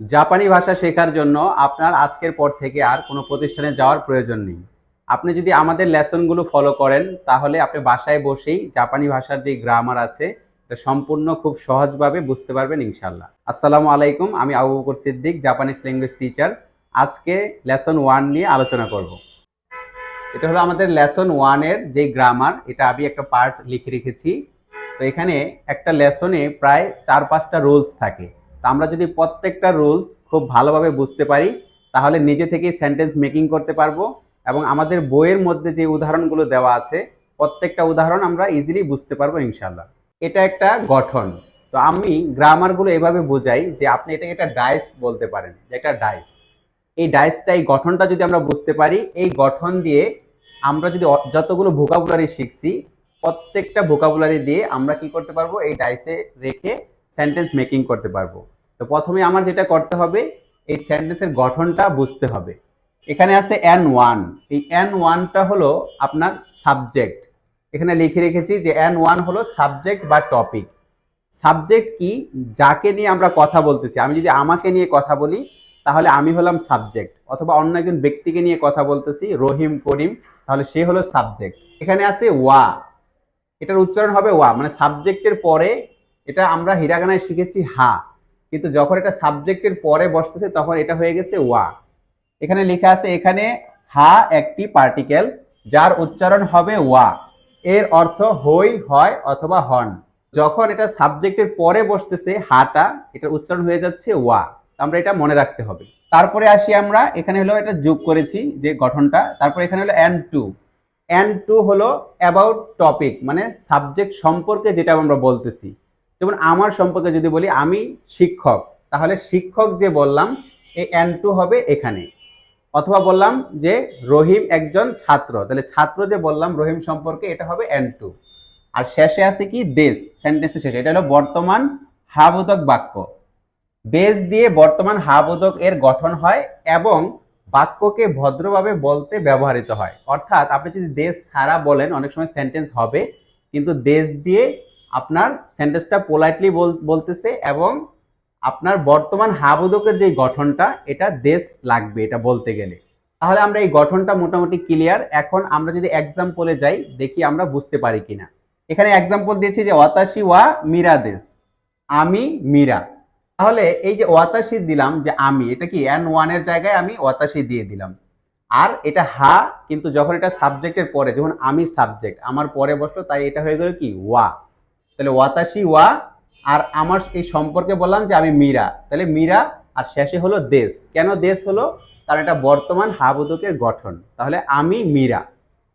জাপানি ভাষা শেখার জন্য আপনার আজকের পর থেকে আর কোনো প্রতিষ্ঠানে যাওয়ার প্রয়োজন নেই। আপনি যদি আমাদের লেসনগুলো ফলো করেন, তাহলে আপনি বাসায় বসেই জাপানি ভাষার যে গ্রামার আছে, এটা সম্পূর্ণ খুব সহজভাবে বুঝতে পারবেন ইনশাল্লাহ আসসালামু আলাইকুম, আমি Abu Bakar Siddique Japanese language teacher আজকে লেসন ওয়ান নিয়ে আলোচনা করব। এটা হলো আমাদের লেসন ওয়ানের যে গ্রামার, এটা আমি একটা পার্ট লিখে রেখেছি। তো এখানে একটা লেসনে প্রায় চার পাঁচটা রুলস থাকে। আমরা যদি প্রত্যেকটা রুলস খুব ভালোভাবে বুঝতে পারি, তাহলে নিজে থেকেই সেন্টেন্স মেকিং করতে পারব এবং আমাদের বইয়ের মধ্যে যে উদাহরণগুলো দেওয়া আছে, প্রত্যেকটা উদাহরণ আমরা ইজিলি বুঝতে পারব ইনশাল্লাহ এটা একটা গঠন। তো আমি গ্রামারগুলো এভাবে বোঝাই যে আপনি এটাকে একটা ডাইস বলতে পারেন, যে একটা ডাইস এই ডাইসটা এই গঠনটা যদি আমরা বুঝতে পারি, এই গঠন দিয়ে আমরা যদি যতগুলো ভোকাবুলারি শিখছি, প্রত্যেকটা ভোকাবুলারি দিয়ে আমরা কি করতে পারব? এই ডাইসে রেখে সেন্টেন্স মেকিং করতে পারব। তো প্রথমে আমার যেটা করতে হবে, এই সেন্টেন্সের গঠনটা বুঝতে হবে। এখানে আছে এন ওয়ান এই এন ওয়ানটা হলো আপনার সাবজেক্ট। এখানে লিখে রেখেছি যে এন ওয়ান হলো সাবজেক্ট বা টপিক। সাবজেক্ট কি? যাকে নিয়ে আমরা কথা বলতেছি। আমি যদি আমাকে নিয়ে কথা বলি, তাহলে আমি হলাম সাবজেক্ট। অথবা অন্য একজন ব্যক্তিকে নিয়ে কথা বলতেছি, রহিম, করিম, তাহলে সে হলো সাবজেক্ট। এখানে আছে ওয়া। এটার উচ্চারণ হবে ওয়া। মানে সাবজেক্টের পরে এটা আমরা হিরাগানায় শিখেছি হা। কিন্তু যখন এটা সাবজেক্টের পরে বসতেছে, তখন এটা হয়ে গেছে ওয়া। এখানে লেখা আছে, এখানে হা একটি পার্টিকেল যার উচ্চারণ হবে ওয়া। এর অর্থ হই, হয় অথবা হন। যখন এটা সাবজেক্টের পরে বসতেছে, হাটা, এটার উচ্চারণ হয়ে যাচ্ছে ওয়া। আমরা এটা মনে রাখতে হবে। তারপরে আসি আমরা, এখানে হলো এটা যোগ করেছি, যে গঠনটা। তারপরে এখানে হলো এন টু এন টু হলো অ্যাবাউট টপিক মানে সাবজেক্ট সম্পর্কে যেটা আমরা বলতেছি। যেমন আমার সম্পর্কে যদি বলি, আমি শিক্ষক, তাহলে শিক্ষক যে বললাম এই এন টু হবে এখানে। অথবা বললাম যে রহিম একজন ছাত্র, তাহলে ছাত্র যে বললাম রহিম সম্পর্কে, এটা হবে এন টু আর শেষে আছে কি? দেশ সেন্টেন্সের শেষে। এটা হলো বর্তমান হাবোধক বাক্য। দেশ দিয়ে বর্তমান হাবোধক এর গঠন হয় এবং বাক্যকে ভদ্রভাবে বলতে ব্যবহৃত হয়। অর্থাৎ আপনি যদি দেশ ছাড়া বলেন, অনেক সময় সেন্টেন্স হবে, কিন্তু দেশ দিয়ে আপনার সেন্টেন্সটা পোলাইটলি বলতেছে এবং আপনার বর্তমান হাবোধকের যে গঠনটা, এটা দেশ লাগবে এটা বলতে গেলে। তাহলে আমরা এই গঠনটা মোটামুটি ক্লিয়ার এখন আমরা যদি এক্সাম্পলে যাই, দেখি আমরা বুঝতে পারি কিনা। এখানে এক্সাম্পল দিয়েছি যে অতাশি ওয়া মীরা দেশ। আমি মীরা। তাহলে এই যে ওয়াতাশি দিলাম যে আমি, এটা কি অ্যান ওয়ানের জায়গায় আমি ওয়াতাশি দিয়ে দিলাম। আর এটা হা, কিন্তু যখন এটা সাবজেক্টের পরে, যখন আমি সাবজেক্ট আমার পরে বসল, তাই এটা হয়ে গেল কি? ওয়া। তাহলে ওয়াতাশি ওয়া, আর আমার এই সম্পর্কে বললাম যে আমি মীরা। তাহলে মীরা, আর শেষে হলো দেশ। কেন দেশ হলো? কারণ এটা বর্তমান হাবোধকের গঠন। তাহলে আমি মীরা।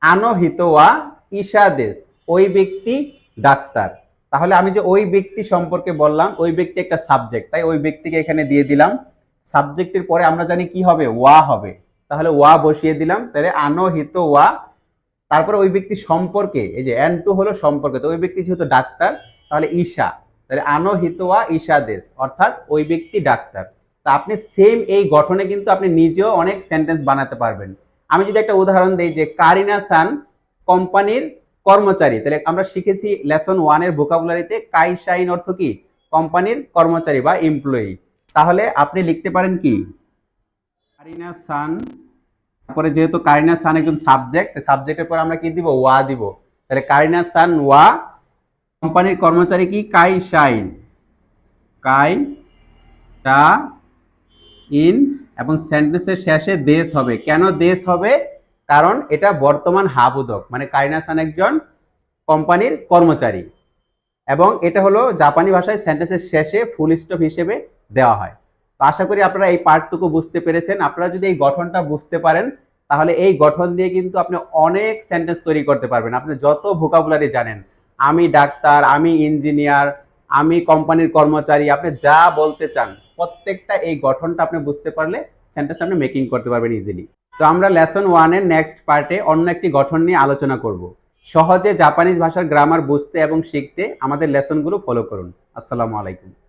আনহিত ওয়া, ঈশা দেশ। ওই ব্যক্তি ডাক্তার। তাহলে আমি যে ওই ব্যক্তি সম্পর্কে বললাম, ওই ব্যক্তি একটা সাবজেক্ট তাই ওই ব্যক্তিকে এখানে দিয়ে দিলাম। সাবজেক্টের পরে আমরা জানি কি হবে? ওয়া হবে। তাহলে ওয়া বসিয়ে দিলাম। তাহলে আনহিত ওয়া তারপরে ওই ব্যক্তি সম্পর্কে, এই যে এন টু হলো সম্পর্কে, তো ওই ব্যক্তি যেহেতু ডাক্তার, তাহলে ঈশা, তাহলে আনহিত ওয়া ঈশা দেশ, অর্থাৎ ওই ব্যক্তি ডাক্তার। তা আপনি সেম এই গঠনে কিন্তু আপনি নিজেও অনেক সেন্টেন্স বানাতে পারবেন। আমি যদি একটা উদাহরণ দিই যে কারিনা সান কোম্পানির কর্মচারী, তাহলে আমরা শিখেছি লেসন ওয়ানের ভোকাবুলারিতে কাই শাইন অর্থ কি? কোম্পানির কর্মচারী বা এমপ্লয়ি তাহলে আপনি লিখতে পারেন কি? কারিনা সান তারপরে যেহেতু কারিনা সান একজন সাবজেক্ট সাবজেক্টের পর আমরা কি দিব? ওয়া দিব। তাহলে কারিনা সান ওয়া কোম্পানির কর্মচারী কি? কাই শাইন। কাই টা ইন, এবং সেন্টেন্সের শেষে দেশ হবে। কেন দেশ হবে? কারণ এটা বর্তমান হাবুদক মানে কারিনা সান একজন কোম্পানির কর্মচারী। এবং এটা হলো জাপানি ভাষায় সেন্টেন্সের শেষে ফুল স্টপ হিসেবে দেওয়া হয়। তো আশা করি আপনারা এই পার্টটুকু বুঝতে পেরেছেন। আপনারা যদি এই গঠনটা বুঝতে পারেন, তাহলে এই গঠন দিয়ে কিন্তু আপনি অনেক সেন্টেন্স তৈরি করতে পারবেন। আপনি যত ভোকাবুলারি জানেন, আমি ডাক্তার, আমি ইঞ্জিনিয়ার আমি কোম্পানির কর্মচারী, আপনি যা বলতে চান, প্রত্যেকটা এই গঠনটা আপনি বুঝতে পারলে সেন্টেন্সটা আপনি মেকিং করতে পারবেন ইজিলি তো আমরা লেসন ওয়ানের নেক্সট পার্টে অন্য একটি গঠন নিয়ে আলোচনা করব। সহজে জাপানিজ ভাষার গ্রামার বুঝতে এবং শিখতে আমাদের লেসনগুলো ফলো করুন। আসসালামু আলাইকুম।